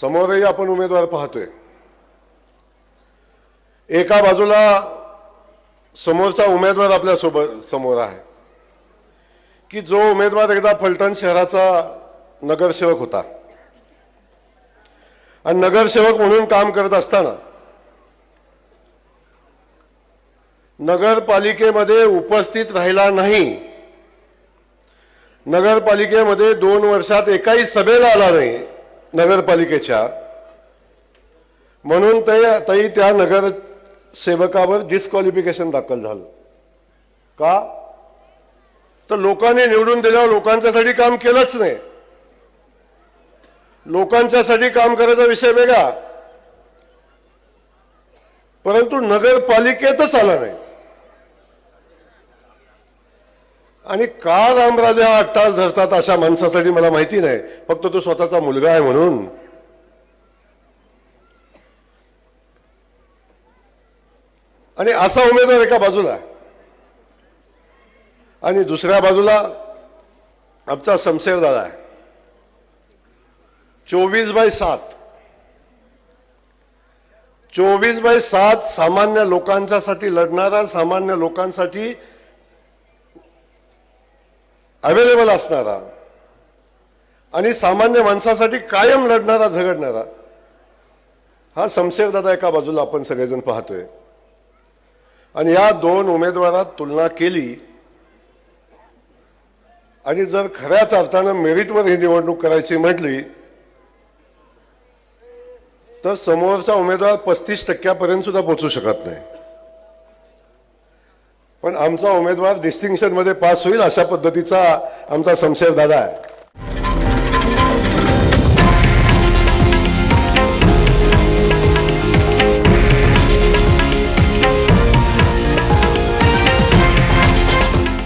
समोरही आपण उमेदवार पाहतोय. एका बाजूला समोरचा उमेदवार आपल्यासोबत समोर आहे. की जो उमेदवार एकदा फलटण शहराचा नगरसेवक होता. आणि नगरसेवक म्हणून काम करत असताना नगरपालिकेमध्ये उपस्थित राहिला नाही. नगरपालिकेमध्ये दोन वर्षात एकाही सभेला आला नाही. नगरपालिकेच्या. म्हणून ते ताई त्या नगरसेवकावर डिस्क्वालिफिकेशन दाखल झालं. का? तर लोकांनी निवडून दिल्यावर लोकांच्यासाठी काम केलंच नाही. लोकांच्यासाठी काम करायचा विषय वेगळा. परंतु नगरपालिकेतच आला नाही. आणि का रामराजे हा अट्टास धरतात अशा माणसासाठी मला माहिती नाही. फक्त तो स्वतःचा मुलगा आहे म्हणून. आणि असा उमेदवार एका बाजूला आणि दुसऱ्या बाजूला आमचा समसेव दादा आहे. चोवीस बाय सात. चोवीस बाय सात सामान्य लोकांच्यासाठी लढणारा सामान्य लोकांसाठी अवेलेबल असणारा. आणि सामान्य माणसासाठी कायम लढणारा झगडणारा. हा शमशेर दादा एका बाजूला आपण सगळेजण पाहतोय. आणि या दोन उमेदवारात तुलना केली आणि जर खऱ्याच अर्थानं मेरिटवर ही निवडणूक करायची म्हटली तर समोरचा उमेदवार पस्तीस टक्क्यापर्यंत सुद्धा पोहोचू शकत नाही. पण आमचा उमेदवार डिस्टिंक्शनमध्ये पास होईल अशा पद्धतीचा आमचा संशय दादा आहे.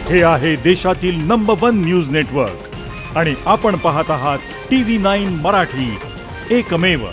हे आहे देशातील नंबर वन न्यूज नेटवर्क आणि आपण पाहत आहात टी व्ही नाईन मराठी. एकमेव